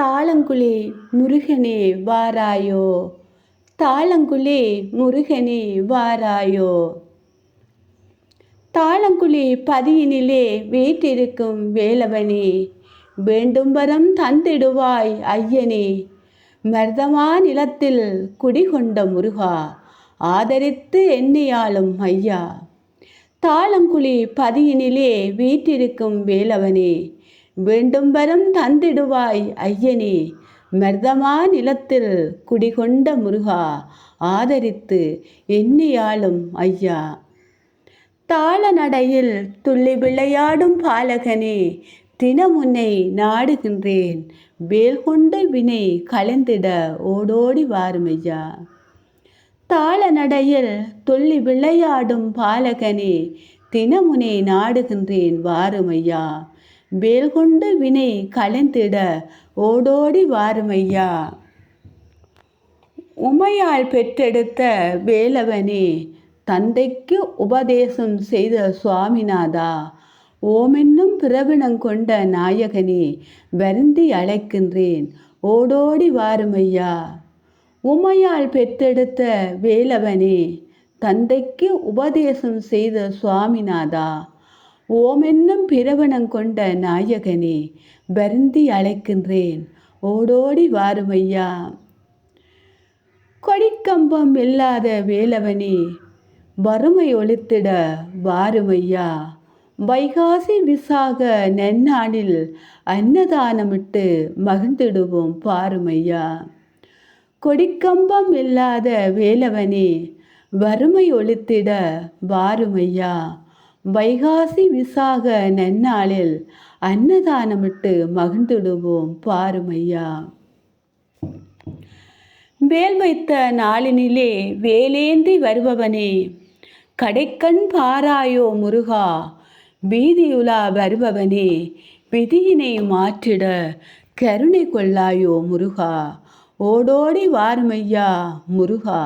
தாளங்குழி முருகனே வாராயோ. தாளங்குழி முருகனே வாராயோ. தாளங்குழி பதியினிலே வேற்றிருக்கும் வேலவனே வேண்டும் வரம் தந்திடுவாய் ஐயனே. மர்தமா நிலத்தில் குடிகொண்ட முருகா ஆதரித்து எண்ணியாளும் ஐயா. தாளங்குழி பதியினிலே வீற்றிருக்கும் வேலவனே வேண்டும் வரம் தந்திடுவாய் ஐயனே மர்தமா நிலத்தில் குடிகொண்ட முருகா ஆதரித்து எண்ணியாளும் ஐயா தாள நடையில் துள்ளி விளையாடும் பாலகனே தினமுன்னை நாடுகின்றேன் வேல் கொண்ட வினை கலைந்திட ஓடோடி வாருமையா தாள நடையில் துள்ளி விளையாடும் பாலகனே தினமுனை நாடுகின்றேன் வாருமையா வேல் வேல்கொண்டு வினை கலைந்திட ஓடோடி வாருமையா. உமையால் பெற்றெடுத்த வேலவனே தந்தைக்கு உபதேசம் செய்த சுவாமிநாதா. ஓமென்னும் பிரவினம் கொண்ட நாயகனே வருந்தி அழைக்கின்றேன் ஓடோடி வாருமையா. உமையால் பெற்றெடுத்த வேலவனே தந்தைக்கு உபதேசம் செய்த சுவாமிநாதா. ஓமென்னும் பிரவணங்கொண்ட நாயகனே வருந்தி அழைக்கின்றேன். ஓடோடி வாருமையா. கொடிக்கம்பம் இல்லாத வேலவனே வறுமை ஒழித்திட வாருமையா. வைகாசி விசாக நன்னாளில் அன்னதானமிட்டு மகிழ்ந்திடுவோம் பாருமையா. கொடிக்கம்பம் இல்லாத வேலவனே வறுமை ஒழித்திட வாருமையா. வைகாசி விசாக நன்னாளில் அன்னதானமிட்டு மகிழ்ந்திடுவோம் பாருமையா. வேல் வைத்த நாளினிலே வேலேந்தி வருபவனே கடைக்கண் பாராயோ முருகா வீதியுலா வருபவனே விதியினை மாற்றிட கருணை கொள்ளாயோ முருகா ஓடோடி வாருமையா முருகா.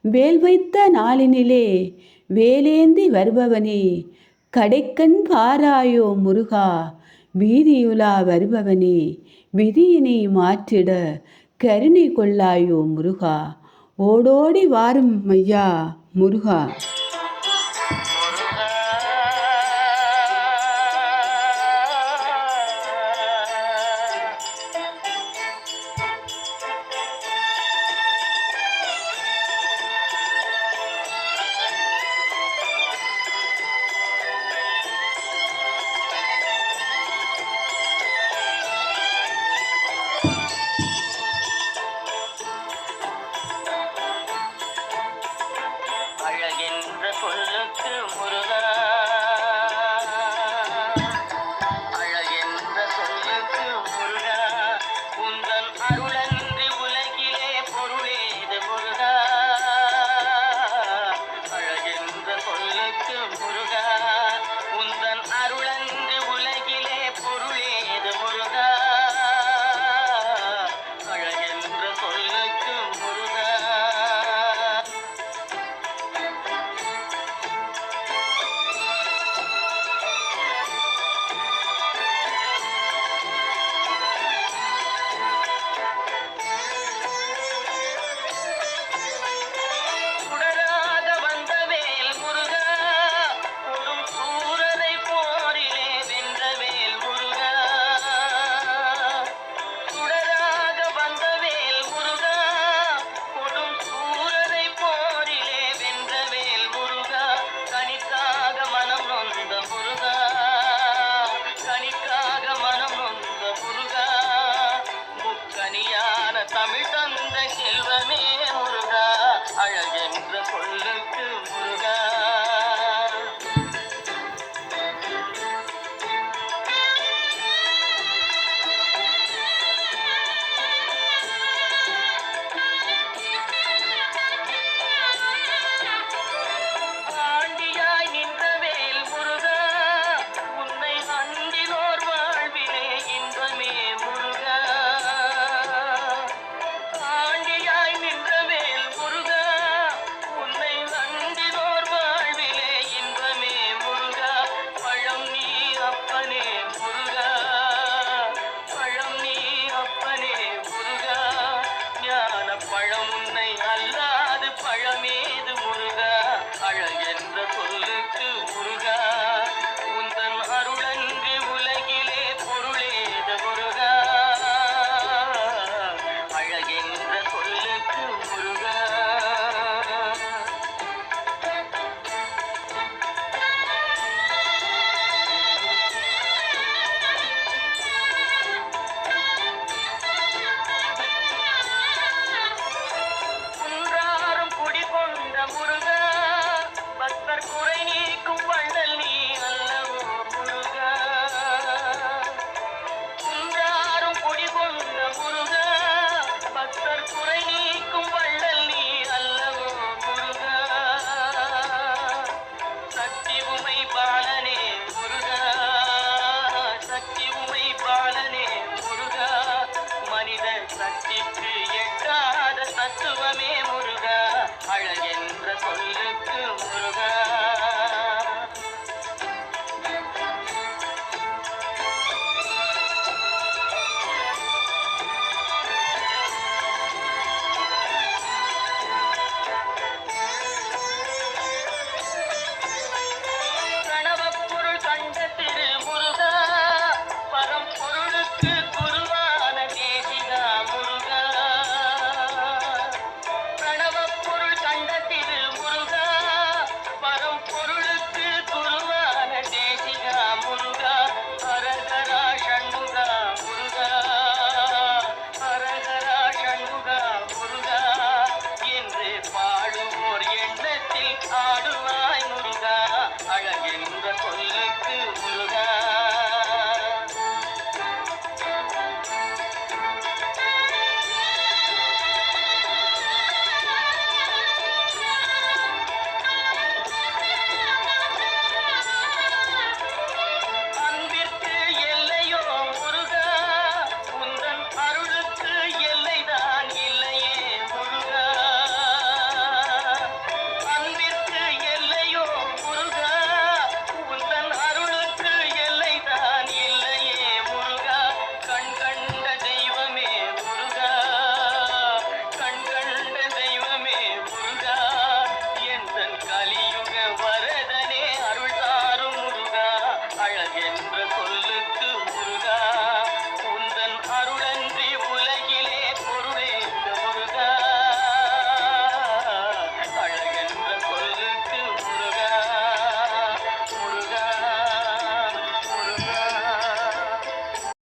வேல் வைத்த நாளினிலே வேலேந்தி வருபவனே கடைக்கண் பாராயோ முருகா வீதியுலா வருபவனே விதியினை மாற்றிட கருணை கொள்ளாயோ முருகா ஓடோடி வாரும் ஐயா முருகா.